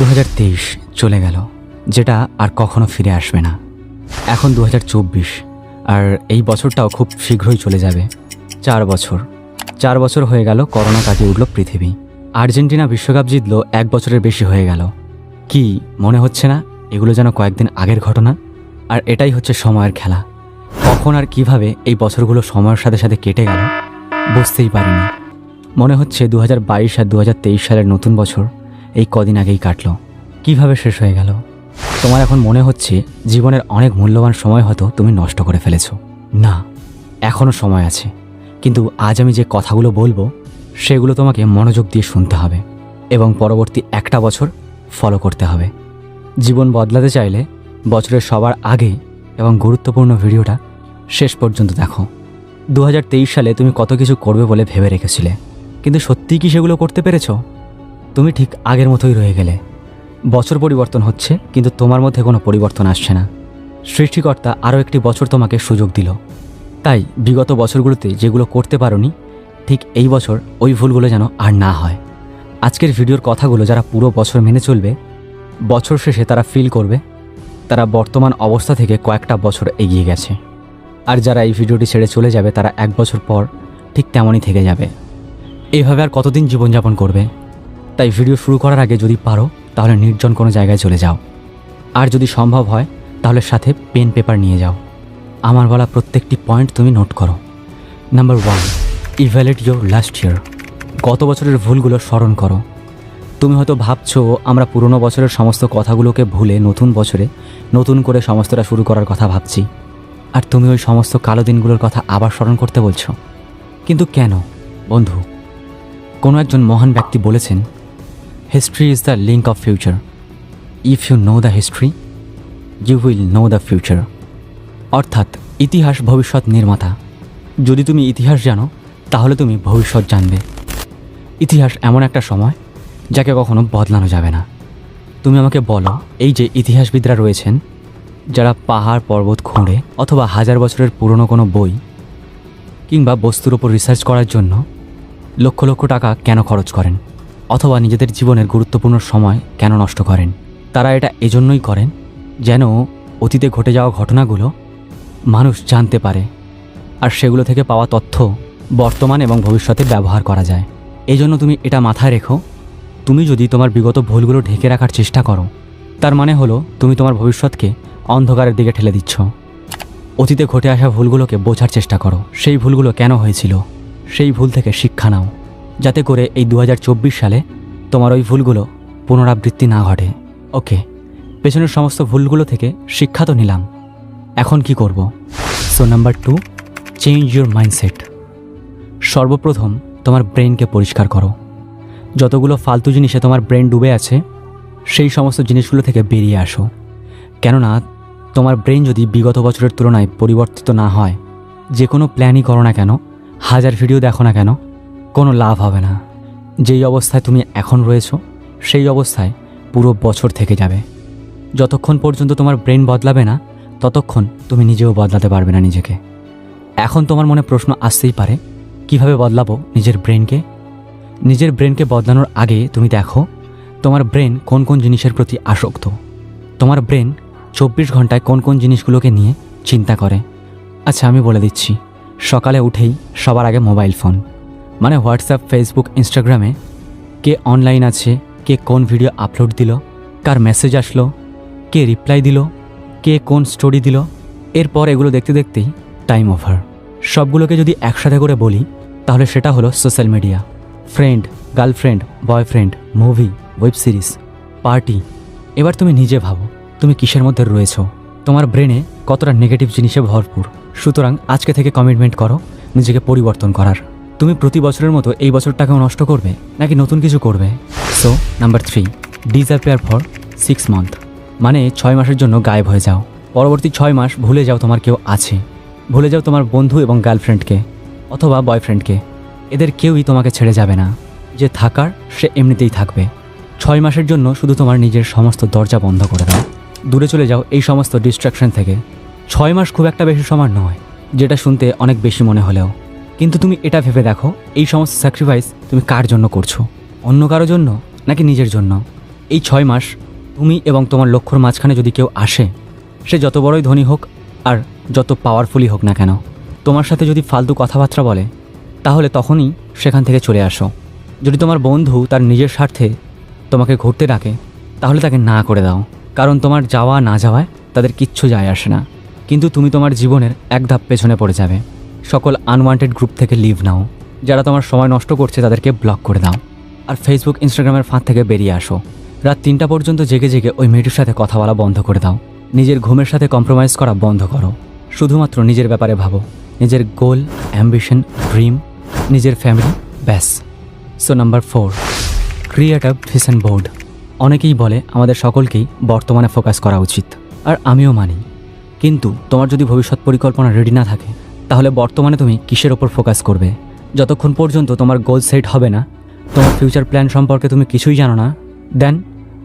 দু হাজার তেইশ চলে গেল, যেটা আর কখনো ফিরে আসবে না। এখন দু হাজার চব্বিশ, আর এই বছরটাও খুব শীঘ্রই চলে যাবে। চার বছর। চার বছর হয়ে গেল করোনা কাটিয়ে উঠল পৃথিবী। আর্জেন্টিনা বিশ্বকাপ জিতলো এক বছরের বেশি হয়ে গেল। কি, মনে হচ্ছে না? এগুলো যেন কয়েকদিন আগের ঘটনা? আর এটাই হচ্ছে সময়ের খেলা। কখন আর কীভাবে এই বছরগুলো সময়ের সাথে সাথে কেটে গেল, বুঝতেই পারিনি। মনে হচ্ছে দু হাজার বাইশ আর দু হাজার তেইশ সালের নতুন বছর এই কদিন আগেই কাটলো। কীভাবে শেষ হয়ে গেল? তোমার এখন মনে হচ্ছে জীবনের অনেক মূল্যবান সময় হয়তো তুমি নষ্ট করে ফেলেছ। না এখনও সময় আছে। কিন্তু আজ আমি যে কথাগুলো বলব, সেগুলো তোমাকে মনোযোগ দিয়ে শুনতে হবে এবং পরবর্তী একটা বছর ফলো করতে হবে। জীবন বদলাতে চাইলে বছরের সবার আগে এবং গুরুত্বপূর্ণ ভিডিওটা শেষ পর্যন্ত দেখো। দু হাজার তেইশ সালে তুমি কত কিছু করবে বলে ভেবে রেখেছিলে। কিন্তু সত্যিই কি সেগুলো করতে পেরেছ? তুমি ঠিক আগের মতোই রয়ে গেলে। বছর পরিবর্তন হচ্ছে, কিন্তু তোমার মধ্যে কোনো পরিবর্তন আসছে না। সৃষ্টিকর্তা আরও একটি বছর তোমাকে সুযোগ দিল। তাই বিগত বছরগুলোতে যেগুলো করতে পারোনি, ঠিক এই বছর ওই ভুলগুলো যেন আর না হয়। আজকের ভিডিওর কথাগুলো যারা পুরো বছর মেনে চলবে, বছর শেষে তারা ফিল করবে, তারা বর্তমান অবস্থা থেকে কয়েকটা বছর এগিয়ে গেছে। আর যারা এই ভিডিওটি ছেড়ে চলে যাবে, তারা এক বছর পর ঠিক তেমনই থেকে যাবে। এইভাবে আর কতদিন জীবনযাপন করবে? তাই ভিডিও শুরু করার আগে যদি পারো, তাহলে নির্জন কোনো জায়গায় চলে যাও। আর যদি সম্ভব হয়, তাহলে সাথে পেন পেপার নিয়ে যাও। আমার বলা প্রত্যেকটি পয়েন্ট তুমি নোট করো। Number one evaluate your last year গত বছরের ভুলগুলো স্মরণ করো। তুমি হয়তো ভাবছ, আমরা পুরনো বছরের সমস্ত কথাগুলোকে ভুলে নতুন বছরে নতুন করে সমস্তটা শুরু করার কথা ভাবছি। আর তুমি ওই সমস্ত কালো দিনগুলোর কথা আবার স্মরণ করতে বলছো। কিন্তু কেন, বন্ধু? কোনো একজন মহান ব্যক্তি বলেছেন history is the link of future if you know the history you will know the future অর্থাৎ ইতিহাস ভবিষ্যৎ নির্মাতা। যদি তুমি ইতিহাস জানো, তাহলে তুমি ভবিষ্যৎ জানবে। ইতিহাস এমন একটা সময় যাকে কখনো বদলানো যাবে না। তুমি আমাকে বলো, এই যে ইতিহাসবিদরা রয়েছেন, যারা পাহাড়, পর্বত, খুঁড়ে অথবা হাজার বছরের পুরনো কোনো বই কিংবা বস্তুর ওপর রিসার্চ করার জন্য লক্ষ লক্ষ টাকা কেন খরচ করেন? অথবা নিজেদের জীবনের গুরুত্বপূর্ণ সময় কেন নষ্ট করেন? তারা এটা এজন্যই করেন যেন অতীতে ঘটে যাওয়া ঘটনাগুলো মানুষ জানতে পারে আর সেগুলো থেকে পাওয়া তথ্য বর্তমান এবং ভবিষ্যতে ব্যবহার করা যায়। এই জন্য তুমি এটা মাথায় রেখো, তুমি যদি তোমার বিগত ভুলগুলো ঢেকে রাখার চেষ্টা করো, তার মানে হলো তুমি তোমার ভবিষ্যৎকে অন্ধকারের দিকে ঠেলে দিচ্ছ। অতীতে ঘটে আসা ভুলগুলোকে বোঝার চেষ্টা করো, সেই ভুলগুলো কেন হয়েছিল? সেই ভুল থেকে শিক্ষা নাও। যাতে করে এই দু হাজার চব্বিশ সালে তোমার ওই ভুলগুলো পুনরাবৃত্তি না ঘটে। ওকে, পেছনের সমস্ত ভুলগুলো থেকে শিক্ষা তো নিলাম। এখন কি করব? So number two change your mindset সর্বপ্রথম তোমার ব্রেনকে পরিষ্কার করো। যতগুলো ফালতু জিনিসে তোমার ব্রেন ডুবে আছে, সেই সমস্ত জিনিসগুলো থেকে বেরিয়ে আসো। কেননা, তোমার ব্রেন যদি বিগত বছরের তুলনায় পরিবর্তিত না হয় যে কোনো প্ল্যানই করো না কেন, হাজার ভিডিও দেখো না কেন কোনো লাভ হবে না। যেই অবস্থায় তুমি এখন রয়েছো, সেই অবস্থায় পুরো বছর থেকে যাবে। যতক্ষণ পর্যন্ত তোমার ব্রেন বদলাবে না, ততক্ষণ তুমি নিজেও বদলাতে পারবে না নিজেকে। এখন তোমার মনে প্রশ্ন আসতেই পারে, কীভাবে বদলাবো নিজের ব্রেনকে? নিজের ব্রেনকে বদলানোর আগে তুমি দেখো, তোমার ব্রেন কোন কোন জিনিসের প্রতি আসক্ত? তোমার ব্রেন চব্বিশ ঘন্টায় কোন কোন জিনিসগুলোকে নিয়ে চিন্তা করে? আচ্ছা আমি বলে দিচ্ছি। সকালে উঠেই সবার আগে মোবাইল ফোন। মানে হোয়াটসঅ্যাপ ফেসবুক ইনস্টাগ্রামে কে অনলাইন আছে, কে কোন ভিডিও আপলোড দিল, কার মেসেজ আসলো, কে রিপ্লাই দিল, কে কোন স্টোরি দিল, এরপর এগুলো দেখতে দেখতেই টাইম ওভার সবগুলোকে যদি একসাথে করে বলি, তাহলে সেটা হলো social media friend girlfriend boyfriend movie web series party এবার তুমি নিজে ভাবো, তুমি কিসের মধ্যে রয়েছো? তোমার ব্রেনে কতটা নেগেটিভ জিনিসে ভরপুর? সুতরাং আজকে থেকে কমিটমেন্ট করো, নিজেকে পরিবর্তন করার। তুমি প্রতি বছরের মতো এই বছরটাকেও নষ্ট করবে, নাকি নতুন কিছু করবে? So number three disappear for six month মানে ছয় মাসের জন্য গায়েব হয়ে যাও। পরবর্তী ছয় মাস ভুলে যাও তোমার কেউ আছে। ভুলে যাও তোমার বন্ধু এবং গার্লফ্রেন্ডকে অথবা বয়ফ্রেন্ডকে এদের কেউই তোমাকে ছেড়ে যাবে না। যে থাকার, সে এমনিতেই থাকবে। ছয় মাসের জন্য শুধু তোমার নিজের সমস্ত দরজা বন্ধ করে দাও। দূরে চলে যাও এই সমস্ত ডিস্ট্রাকশন থেকে। ছয় মাস খুব একটা বেশি সময় নয়, যেটা শুনতে অনেক বেশি মনে হলেও। কিন্তু তুমি এটা ভেবে দেখো, এই সমস্ত স্যাক্রিফাইস তুমি কার জন্য করছ? অন্য কারও জন্য নাকি নিজের জন্য? এই ছয় মাস তুমি এবং তোমার লক্ষ্যর মাঝখানে যদি কেউ আসে, সে যত বড়ই ধনী হোক আর যত পাওয়ারফুলই হোক না কেন, তোমার সাথে যদি ফালতু কথাবার্তা বলে, তাহলে তখনই সেখান থেকে চলে আসো। যদি তোমার বন্ধু তার নিজের স্বার্থে তোমাকে ঘুরতে ডাকে, তাহলে তাকে না করে দাও। কারণ তোমার যাওয়া না যাওয়ায় তাদের কিচ্ছু যায় আসে না। কিন্তু তুমি তোমার জীবনের এক ধাপ পেছনে পড়ে যাবে। সকল আনওয়ান্টেড গ্রুপ থেকে লিভ নাও। যারা তোমার সময় নষ্ট করছে, তাদেরকে ব্লক করে দাও। আর ফেসবুক ইনস্টাগ্রামের ফাঁদ থেকে বেরিয়ে আসো। রাত তিনটা পর্যন্ত জেগে জেগে ওই মেয়েটির সাথে কথা বলা বন্ধ করে দাও। নিজের ঘুমের সাথে কম্প্রোমাইজ করা বন্ধ করো। শুধুমাত্র নিজের ব্যাপারে ভাবো। নিজের গোল অ্যাম্বিশন ড্রিম নিজের ফ্যামিলি ব্যাস। So number four create a vision board অনেকেই বলে, আমাদের সকলকেই বর্তমানে ফোকাস করা উচিত। আর আমিও মানি। কিন্তু তোমার যদি ভবিষ্যৎ পরিকল্পনা রেডি না থাকে তাহলে বর্তমানে তুমি কিসের ওপর ফোকাস করবে? যতক্ষণ পর্যন্ত তোমার গোল সেট হবে না, তোমার ফিউচার প্ল্যান সম্পর্কে তুমি কিছুই জানো না দেন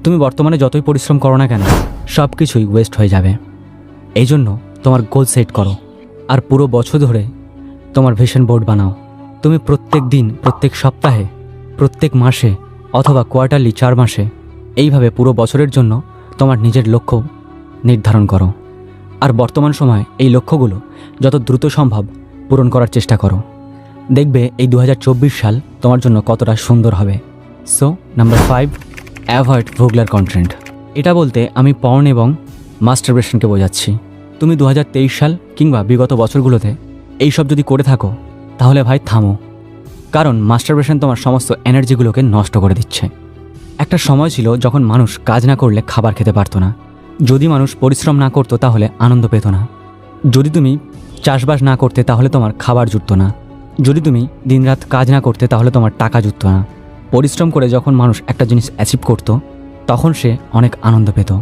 তুমি বর্তমানে যতই পরিশ্রম করো না কেন সব কিছুই ওয়েস্ট হয়ে যাবে। এই জন্য তোমার গোল সেট করো, আর পুরো বছর ধরে তোমার ভিশন বোর্ড বানাও। তুমি প্রত্যেক দিন, প্রত্যেক সপ্তাহে, প্রত্যেক মাসে, অথবা কোয়ার্টারলি চার মাসে, এইভাবে পুরো বছরের জন্য তোমার নিজের লক্ষ্য নির্ধারণ করো। আর বর্তমান সময়ে এই লক্ষ্যগুলো যত দ্রুত সম্ভব পূরণ করার চেষ্টা করো। দেখবে এই দু হাজার চব্বিশ সাল তোমার জন্য কতটা সুন্দর হবে। So number five avoid vulgar content এটা বলতে আমি পর্ন এবং মাস্টারবেশনকে বোঝাচ্ছি। তুমি দু হাজার তেইশ সাল কিংবা বিগত বছরগুলোতে এইসব যদি করে থাকো, তাহলে ভাই থামো। কারণ মাস্টারবেশন তোমার সমস্ত এনার্জিগুলোকে নষ্ট করে দিচ্ছে। একটা সময় ছিল যখন মানুষ কাজ না করলে খাবার খেতে পারতো না। যদি মানুষ পরিশ্রম না করতো, তাহলে আনন্দ পেত না। যদি তুমি চাষবাস না করতে, তাহলে তোমার খাবার জুটতো না। যদি তুমি দিনরাত কাজ না করতে, তাহলে তোমার টাকা জুটতো না। পরিশ্রম করে যখন মানুষ একটা জিনিস অ্যাচিভ করতো, তখন সে অনেক আনন্দ পেত।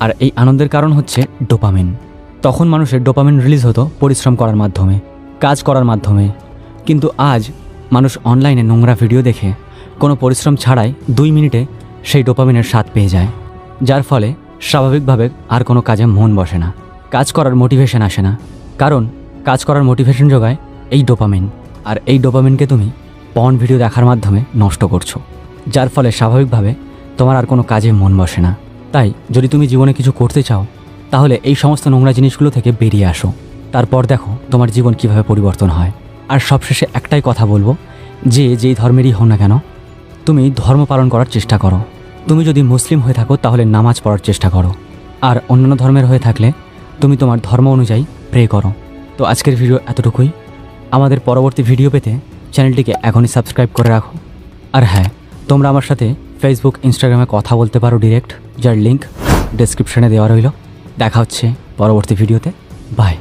আর এই আনন্দের কারণ হচ্ছে ডোপামিন। তখন মানুষের ডোপামিন রিলিজ হতো পরিশ্রম করার মাধ্যমে, কাজ করার মাধ্যমে। কিন্তু আজ মানুষ অনলাইনে নোংরা ভিডিও দেখে, কোনো পরিশ্রম ছাড়াই দুই মিনিটে সেই ডোপামিনের স্বাদ পেয়ে যায়। যার ফলে স্বাভাবিকভাবে আর কোনো কাজে মন বসে না। কাজ করার মোটিভেশন আসে না। কারণ, কাজ করার মোটিভেশন যোগায় এই ডোপামিন আর এই ডোপামিনকে তুমি পর্ন ভিডিও দেখার মাধ্যমে নষ্ট করছ। যার ফলে স্বাভাবিকভাবে তোমার আর কোনো কাজে মন বসে না। তাই, যদি তুমি জীবনে কিছু করতে চাও, তাহলে এই সমস্ত নোংরা জিনিসগুলো থেকে বেরিয়ে আসো। তারপর দেখো তোমার জীবন কীভাবে পরিবর্তন হয়। আর সবশেষে একটাই কথা বলব, যে যেই ধর্মেরই হও না কেন, তুমি ধর্ম পালন করার চেষ্টা করো। তুমি যদি মুসলিম হয়ে থাকো, তাহলে নামাজ পড়ার চেষ্টা করো। আর অন্যান্য ধর্মের হয়ে থাকলে, তুমি তোমার ধর্ম অনুযায়ী প্রে করো। তো আজকের ভিডিও এতটুকুই। আমাদের পরবর্তী ভিডিও পেতে চ্যানেলটিকে এখনই সাবস্ক্রাইব করে রাখো। আর হ্যাঁ তোমরা আমার সাথে ফেসবুক ইনস্টাগ্রামে কথা বলতে পারো ডিরেক্ট যার লিঙ্ক ডেসক্রিপশনে দেওয়া রইল। দেখা হচ্ছে পরবর্তী ভিডিওতে বাই